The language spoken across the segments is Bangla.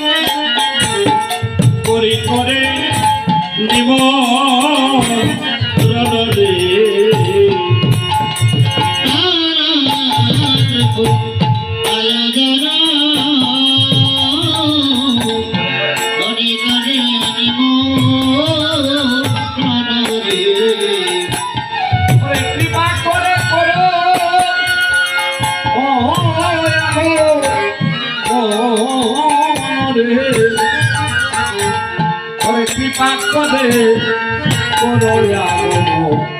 করি রে ওরে কৃপা করে করো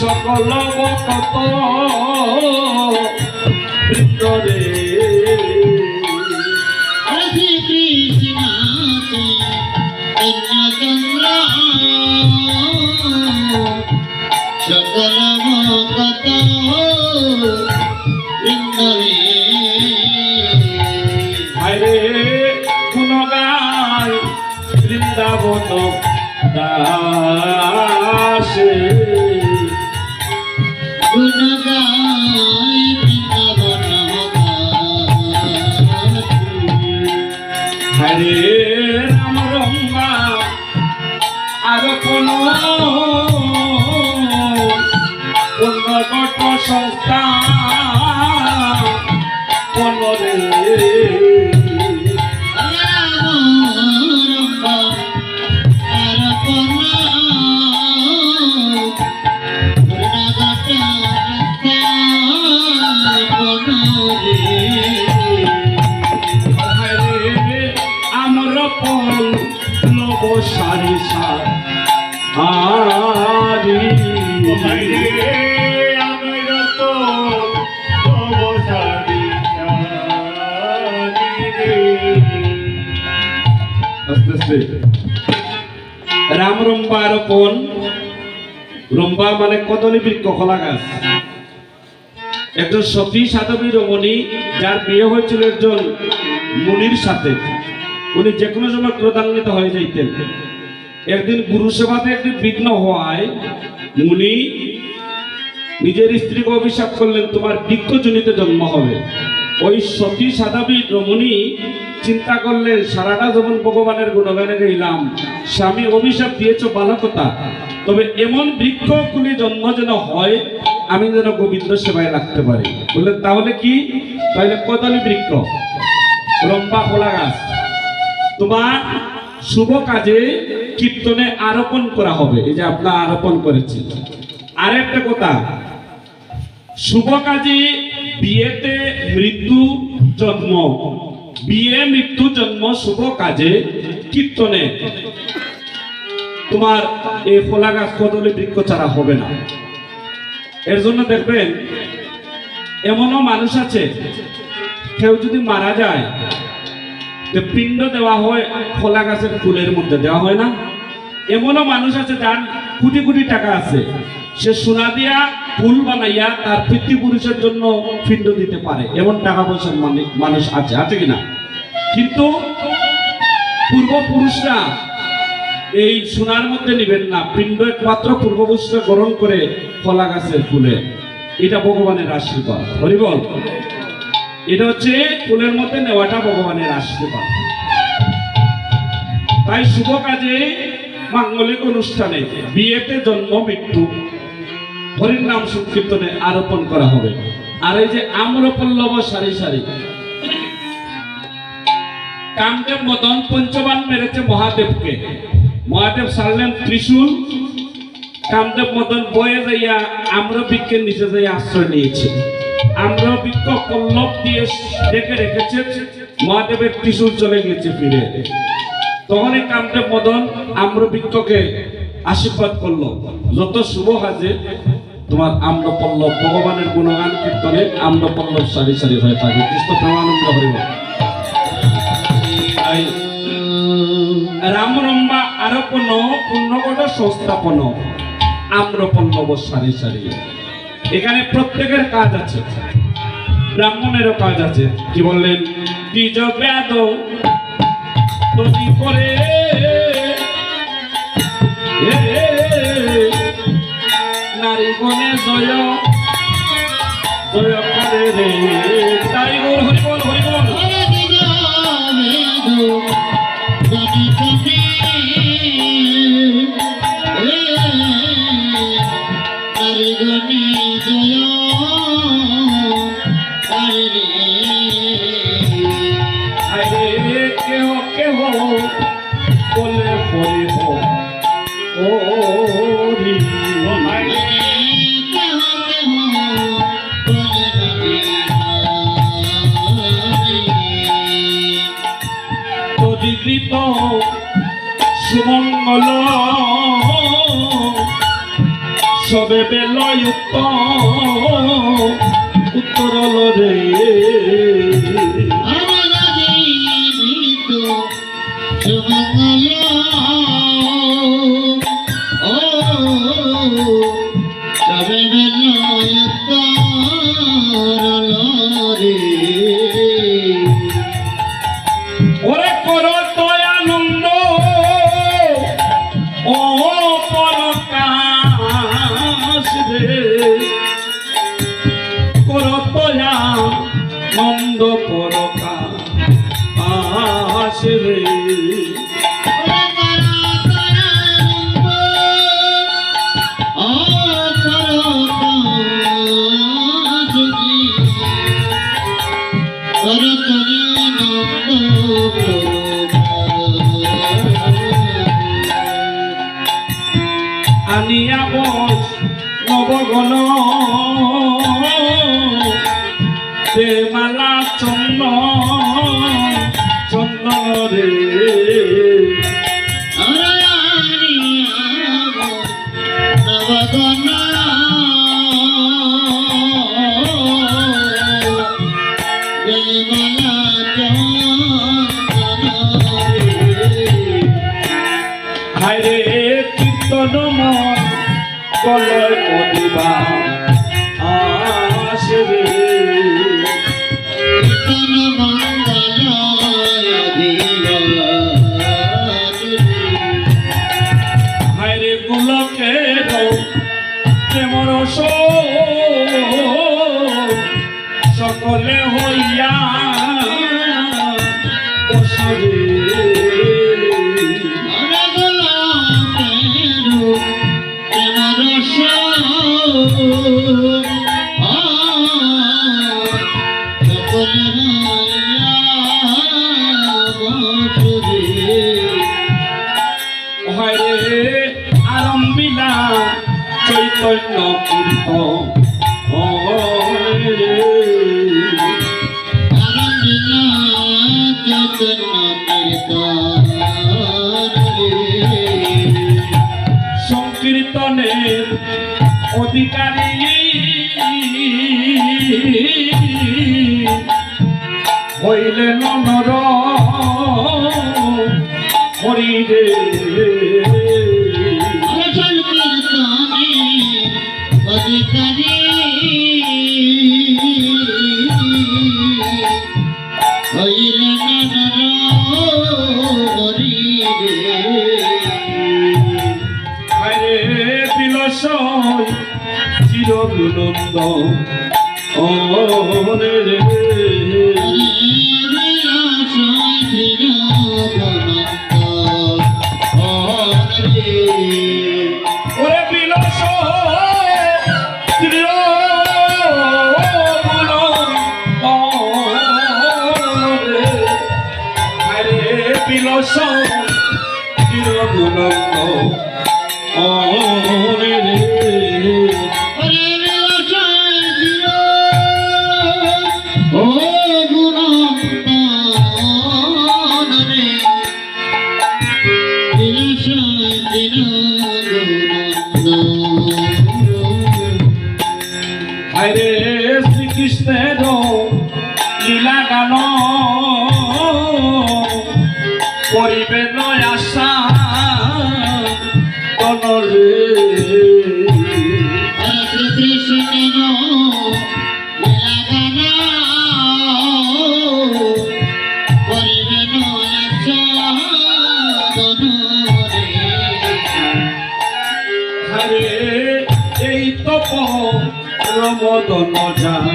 সকল কত ভিতরে সকল মকত আরে কোন গায় বৃন্দাবন দাসে। রাম রম্বা রোপণ রম্বা মানে কদলী বৃক্ষ, কলা গাছ। একজন সতী সাধবী রমণী, যার বিয়ে হয়েছিল একজন মুনির সাথে। উনি যে কোনো সময় ক্রোধান্বিত হয়ে যাইতেন। একদিন গুরু সেবাতে একটি বিঘ্ন হওয়ায় মুনি নিজের স্ত্রীকে অভিশাপ করলেন, তোমার বৃক্ষজনিত জন্ম হবে। ওই সতী সাধাবী রমণী চিন্তা করলেন, সারাটা যখন ভগবানের গুণগানে গাইলাম স্বামী অভিশাপ দিয়েছ বালকতা, তবে এমন বৃক্ষ খুলে জন্ম যেন হয়, আমি যেন গোবিন্দ সেবায় রাখতে পারি। বললেন, তাহলে কি? তাহলে কদলী বৃক্ষ, লম্বা খোলা গাছ। তোমার শুভ কাজে কীর্তনে আরোপণ করা হবে। এই যে আপনার আরোপণ করেছেন। আর একটা কথা, শুভ কাজে বিয়েতে মৃত্যু জন্ম। বিয়ে, মৃত্যু জন্ম, শুভ কাজে কীর্তনে। তোমার এই ফলা গাছ কদলী বৃক্ষ ছাড়া হবে না। এর জন্য দেখবেন, এমনও মানুষ আছে, কেউ যদি মারা যায় তো পিণ্ড দেওয়া হয়, খোলা গাছের ফুলের মধ্যে দেওয়া হয় না। এমনও মানুষ আছে যার কোটি কোটি টাকা আছে। সে সোনা দিয়া ফুল বানাইয়া তার পিতৃপুরুষের জন্য পিণ্ড দিতে পারে। এমন টাকা পয়সার মানে- মানুষ আছে আছে কিনা? কিন্তু পূর্বপুরুষরা এই সোনার মধ্যে নিবেন না। পিণ্ড একমাত্র পূর্বপুরুষরা গ্রহণ করে কলা গাছের ফুলে। এটা ভগবানের আশীর্বাদ। হরিবল এটা হচ্ছে ফুলের মধ্যে নেওয়াটা ভগবানের আশীর্বাদ। তাই শুভ কাজে মাঙ্গলিক অনুষ্ঠানে বিয়েতে জন্ম, মৃত্যু, হরির নাম সংকীর্তনে আরোপণ করা হবে। আর এই যে আম্রপল্লব সারি সারি, কামদেব মদন পঞ্চবান মেরেছে মহাদেবকে। মহাদেব সারলেন ত্রিশূল, কামদেব মদন বয়ে যাইয়া আম্রবৃক্ষের নিচে যাইয়া আশ্রয় নিয়েছে। আম্রবৃক্ষ পল্লব দিয়ে ডেকে রেখেছে। মহাদেবের ত্রিশূল চলে গেছে ফিরে। তখনই কামদেব মদন আম্রবৃক্ষকে আশীর্বাদ করল। যত শুভ কাজে তোমার আম্রপল্লব, ভগবানের গুণগান কীর্তনে আম্রপল্লব সারি সারি হয়ে থাকে। কৃষ্ণ প্রেমানন্দ হরিব রামরম্বা আরোপণ পূর্ণগত সংস্থাপন, আম্রপল্লব সারি সারি। এখানে প্রত্যেকের কাজ আছে। ব্রাহ্মণেরও কাজ আছে। কি বললেন? তৈরি করে নারী তদিকৃত সুমঙ্গল। সবে বেলযুক্ত উত্তরল রে। ওরে মালা চন্দ চন্দন রে। হায়রে কীর্তন কলয় কদিবা Hare চিরগুনন্দ আশা তনরে এই তপ রমদন যা।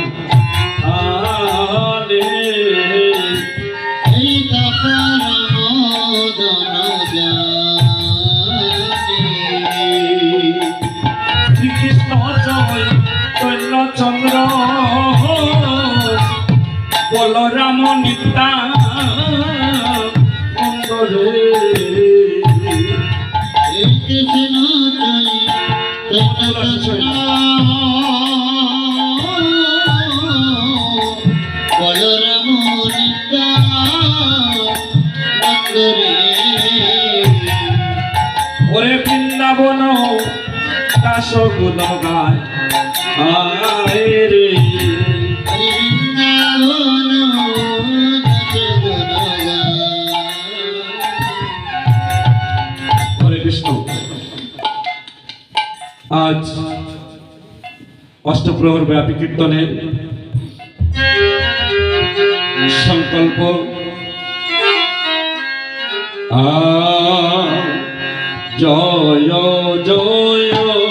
বলরাম নিতা বন্দরে ওরে বৃন্দাবন দাস গুণ গায় আজ অষ্টপ্রহর ব্যাপী কীর্তনের সংকল্প। জয় জয়।